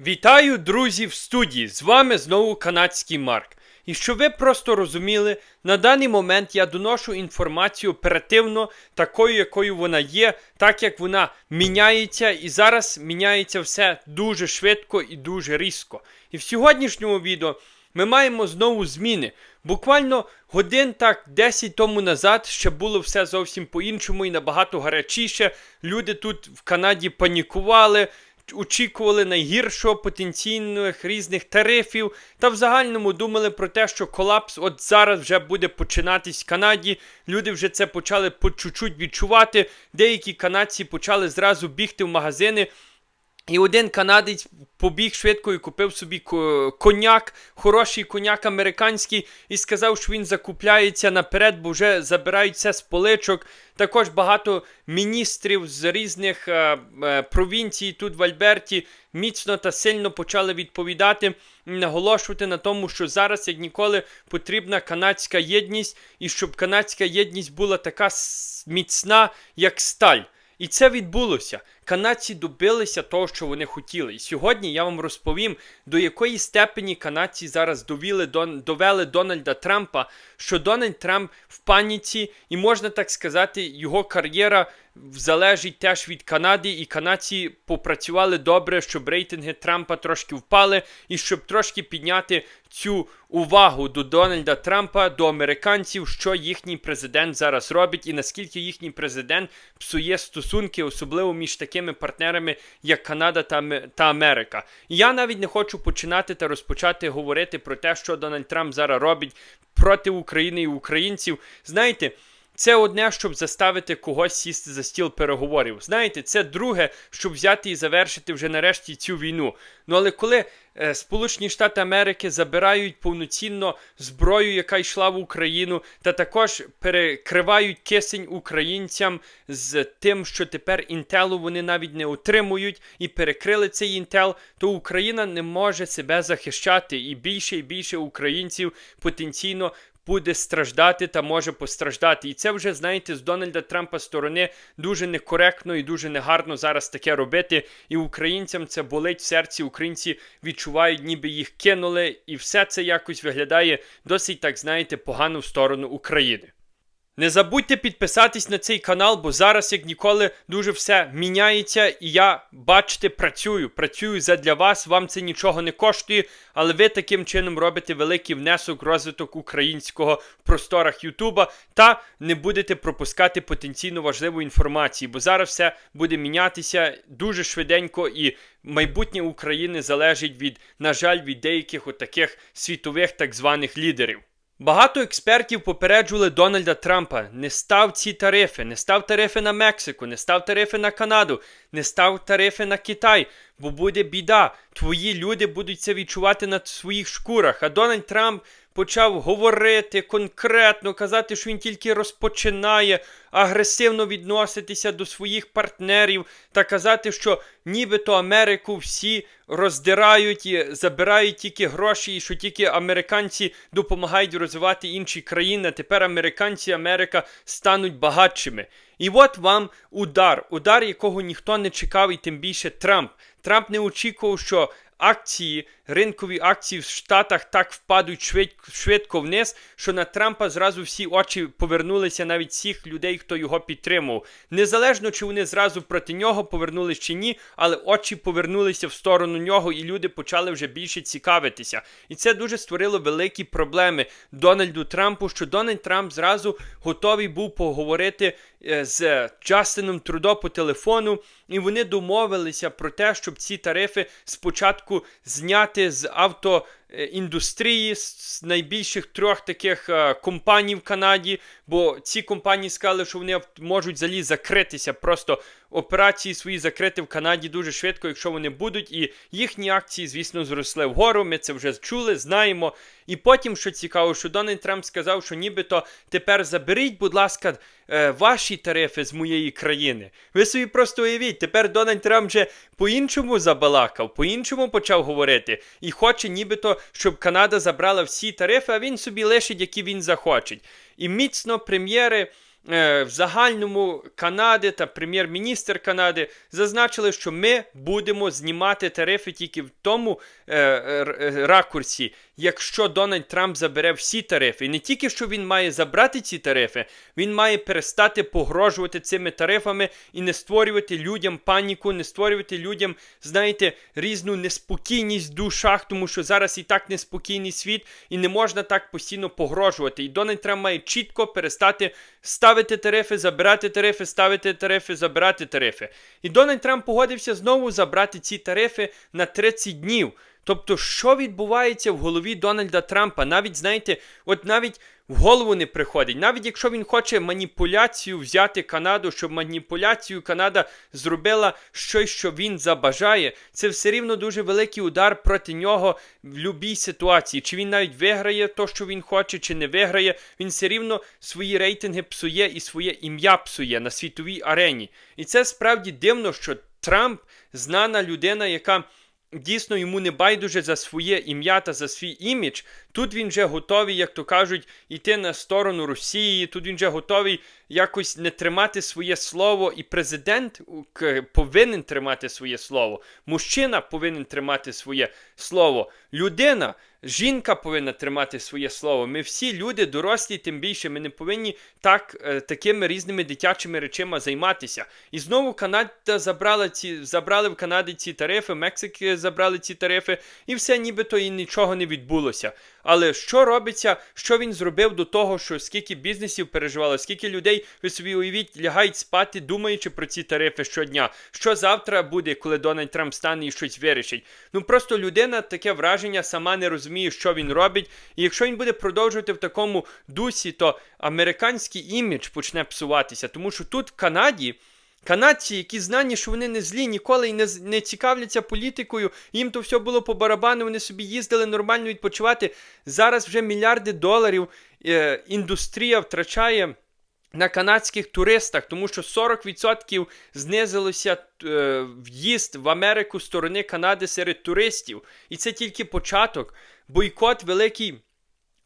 Вітаю, друзі, в студії! З вами знову канадський Марк. І щоб ви просто розуміли, на даний момент я доношу інформацію оперативно, такою, якою вона є, так як вона міняється, і зараз міняється все дуже швидко і дуже різко. І в сьогоднішньому відео ми маємо знову зміни. Буквально годин так 10 тому назад ще було все зовсім по-іншому і набагато гарячіше. Люди тут в Канаді панікували очікували найгіршого потенційних різних тарифів, та в загальному думали про те, що колапс от зараз вже буде починатись в Канаді. Люди вже це почали по чуть-чуть відчувати. Деякі канадці почали зразу бігти в магазини. І один канадець побіг швидко і купив собі коняк, хороший коняк американський, і сказав, що він закупляється наперед, бо вже забирають все з поличок. Також багато міністрів з різних е, е, провінцій тут в Альберті міцно та сильно почали відповідати, і наголошувати на тому, що зараз як ніколи потрібна канадська єдність, і щоб канадська єдність була така міцна, як сталь. І це відбулося. Канадці добилися того, що вони хотіли. І сьогодні я вам розповім, до якої степені канадці зараз довели, Дон- довели Дональда Трампа, що Дональд Трамп в паніці, і можна так сказати, його кар'єра залежить теж від Канади, і канадці попрацювали добре, щоб рейтинги Трампа трошки впали, і щоб трошки підняти цю увагу до Дональда Трампа, до американців, що їхній президент зараз робить, і наскільки їхній президент псує стосунки, особливо між такими партнерами, як Канада та, та Америка. Я навіть не хочу починати та розпочати говорити про те, що Дональд Трамп зараз робить проти України і українців. Знаєте. Це одне, щоб заставити когось сісти за стіл переговорів. Знаєте, це друге, щоб взяти і завершити вже нарешті цю війну. Ну але коли е, Сполучені Штати Америки забирають повноцінно зброю, яка йшла в Україну, та також перекривають кисень українцям з тим, що тепер інтелу вони навіть не отримують, і перекрили цей інтел, то Україна не може себе захищати, і більше і більше українців потенційно буде страждати та може постраждати. І це вже, знаєте, з Дональда Трампа сторони дуже некоректно і дуже негарно зараз таке робити. І українцям це болить в серці. Українці відчувають, ніби їх кинули, і все це якось виглядає досить, так знаєте, погано в сторону України. Не забудьте підписатись на цей канал, бо зараз, як ніколи, дуже все міняється, і я, бачите, працюю. Працюю задля вас. Вам це нічого не коштує, але ви таким чином робите великий внесок в розвиток українського в просторах Ютуба та не будете пропускати потенційно важливу інформацію, бо зараз все буде мінятися дуже швиденько і. Майбутнє України залежить від, на жаль, від деяких отаких світових так званих лідерів. Багато експертів попереджували Дональда Трампа: не став ці тарифи, не став тарифи на Мексику, не став тарифи на Канаду, не став тарифи на Китай, бо буде біда. Твої люди будуть це відчувати на своїх шкурах. А Дональд Трамп почав говорити конкретно, казати, що він тільки розпочинає агресивно відноситися до своїх партнерів та казати, що нібито Америку всі роздирають і забирають тільки гроші, і що тільки американці допомагають розвивати інші країни. а Тепер американці Америка стануть багатшими. І от вам удар, удар, якого ніхто не чекав, і тим більше Трамп. Трамп не очікував, що акції, ринкові акції в Штатах так впадуть швидко, вниз, що на Трампа зразу всі очі повернулися навіть всіх людей, хто його підтримував. Незалежно чи вони зразу проти нього повернулись чи ні, але очі повернулися в сторону нього, і люди почали вже більше цікавитися. І це дуже створило великі проблеми Дональду Трампу, що Дональд Трамп зразу готовий був поговорити з Джастином Трудо по телефону, і вони домовилися про те, щоб ці тарифи спочатку зняти з автоіндустрії, з найбільших трьох таких е, компаній в Канаді, бо ці компанії сказали, що вони можуть взагалі закритися. Просто операції свої закрити в Канаді дуже швидко, якщо вони будуть, і їхні акції, звісно, зросли вгору. Ми це вже чули, знаємо. І потім, що цікаво, що Дональд Трамп сказав, що нібито тепер заберіть, будь ласка, е, ваші тарифи з моєї країни. Ви собі просто уявіть, тепер Дональд Трамп вже по-іншому забалакав, по-іншому почав говорити, і хоче нібито, щоб Канада забрала всі тарифи, а він собі лишить, які він захоче. І міцно прем'єри е, в загальному Канади та прем'єр-міністр Канади зазначили, що ми будемо знімати тарифи тільки в тому е, е, ракурсі, якщо Дональд Трамп забере всі тарифи. І не тільки що він має забрати ці тарифи, він має перестати погрожувати цими тарифами і не створювати людям паніку, не створювати людям, знаєте, різну неспокійність в душах, тому що зараз і так неспокійний світ, і не можна так постійно погрожувати. І Дональд Трамп має чітко перестати ставити тарифи, забирати тарифи, ставити тарифи, забирати тарифи. І Дональд Трамп погодився знову забрати ці тарифи на 30 днів. Тобто, що відбувається в голові Дональда Трампа? Навіть знаєте, от навіть в голову не приходить. Навіть якщо він хоче маніпуляцію взяти Канаду, щоб маніпуляцію Канада зробила щось, що він забажає, це все рівно дуже великий удар проти нього в будь-якій ситуації. Чи він навіть виграє то, що він хоче, чи не виграє, він все рівно свої рейтинги псує і своє ім'я псує на світовій арені. І це справді дивно, що Трамп знана людина, яка. Дійсно, йому не байдуже за своє ім'я та за свій імідж. Тут він вже готовий, як то кажуть, йти на сторону Росії. Тут він вже готовий якось не тримати своє слово. І президент повинен тримати своє слово. Мужчина повинен тримати своє слово. Людина, жінка повинна тримати своє слово. Ми всі люди, дорослі, тим більше, ми не повинні так, е, такими різними дитячими речима займатися. І знову Канада забрала ці, забрали в Канаді ці тарифи, Мексики забрали ці тарифи, і все нібито і нічого не відбулося. Але що робиться, що він зробив до того, що скільки бізнесів переживало, скільки людей, ви собі уявіть, лягають спати, думаючи про ці тарифи щодня. Що завтра буде, коли Дональд Трамп стане і щось вирішить? Ну просто людина таке враження сама не розуміє, що він робить. І якщо він буде продовжувати в такому дусі, то американський імідж почне псуватися, тому що тут в Канаді. Канадці, які знані, що вони не злі, ніколи не, не цікавляться політикою, їм то все було по барабану, вони собі їздили нормально відпочивати. Зараз вже мільярди доларів е, індустрія втрачає на канадських туристах, тому що 40% знизилося е, в'їзд в Америку сторони Канади серед туристів. І це тільки початок. Бойкот великий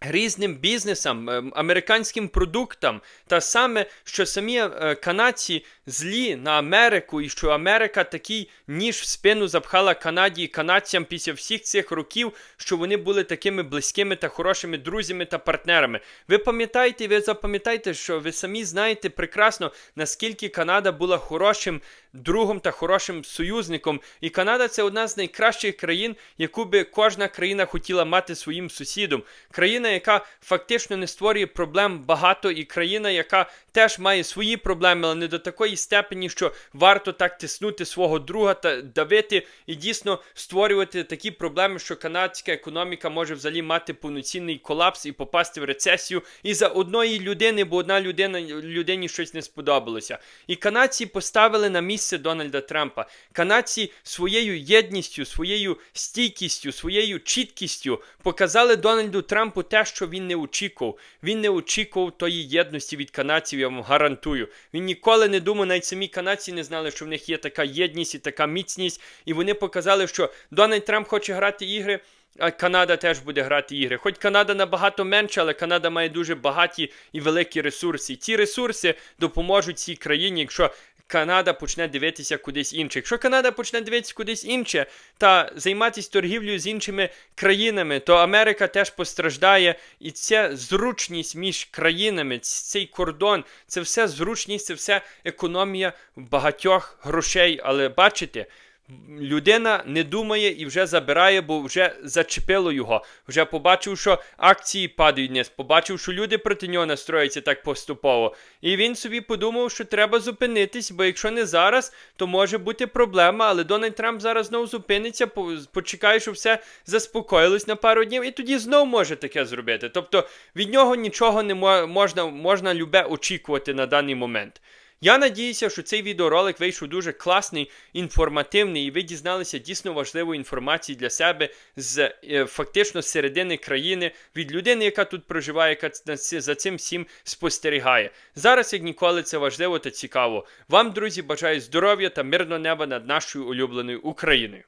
різним бізнесам, ем, американським продуктам, та саме, що самі е, канадці злі на Америку, і що Америка такий ніж в спину запхала Канаді і канадцям після всіх цих років, що вони були такими близькими та хорошими друзями та партнерами. Ви пам'ятаєте, ви запам'ятаєте, що ви самі знаєте прекрасно, наскільки Канада була хорошим другом та хорошим союзником. І Канада це одна з найкращих країн, яку би кожна країна хотіла мати своїм сусідом. Країна, яка фактично не створює проблем багато, і країна, яка теж має свої проблеми, але не до такої степені, що варто так тиснути свого друга та давити і дійсно створювати такі проблеми, що канадська економіка може взагалі мати повноцінний колапс і попасти в рецесію і за одної людини, бо одна людина людині щось не сподобалося. І канадці поставили на місце Дональда Трампа. Канадці своєю єдністю, своєю стійкістю, своєю чіткістю показали Дональду Трампу те, що він не очікував. Він не очікував тої єдності від канадців, я вам гарантую. Він ніколи не думав, навіть самі канадці не знали, що в них є така єдність і така міцність. І вони показали, що Дональд Трамп хоче грати ігри. А Канада теж буде грати ігри. Хоч Канада набагато менша, але Канада має дуже багаті і великі ресурси. Ці ресурси допоможуть цій країні, якщо Канада почне дивитися кудись інше. Якщо Канада почне дивитися кудись інше та займатися торгівлею з іншими країнами, то Америка теж постраждає. І ця зручність між країнами, цей кордон, це все зручність, це все економія багатьох грошей. Але бачите. Людина не думає і вже забирає, бо вже зачепило його. Вже побачив, що акції падають вниз, побачив, що люди проти нього настроюються так поступово. І він собі подумав, що треба зупинитись, бо якщо не зараз, то може бути проблема. Але Дональд Трамп зараз знову зупиниться, по- почекає, що все заспокоїлось на пару днів, і тоді знов може таке зробити. Тобто від нього нічого не можна, можна любе очікувати на даний момент. Я надіюся, що цей відеоролик вийшов дуже класний, інформативний, і ви дізналися дійсно важливу інформацію для себе з е, фактично з середини країни від людини, яка тут проживає, яка за цим всім спостерігає. Зараз, як ніколи, це важливо та цікаво. Вам, друзі, бажаю здоров'я та мирного неба над нашою улюбленою Україною.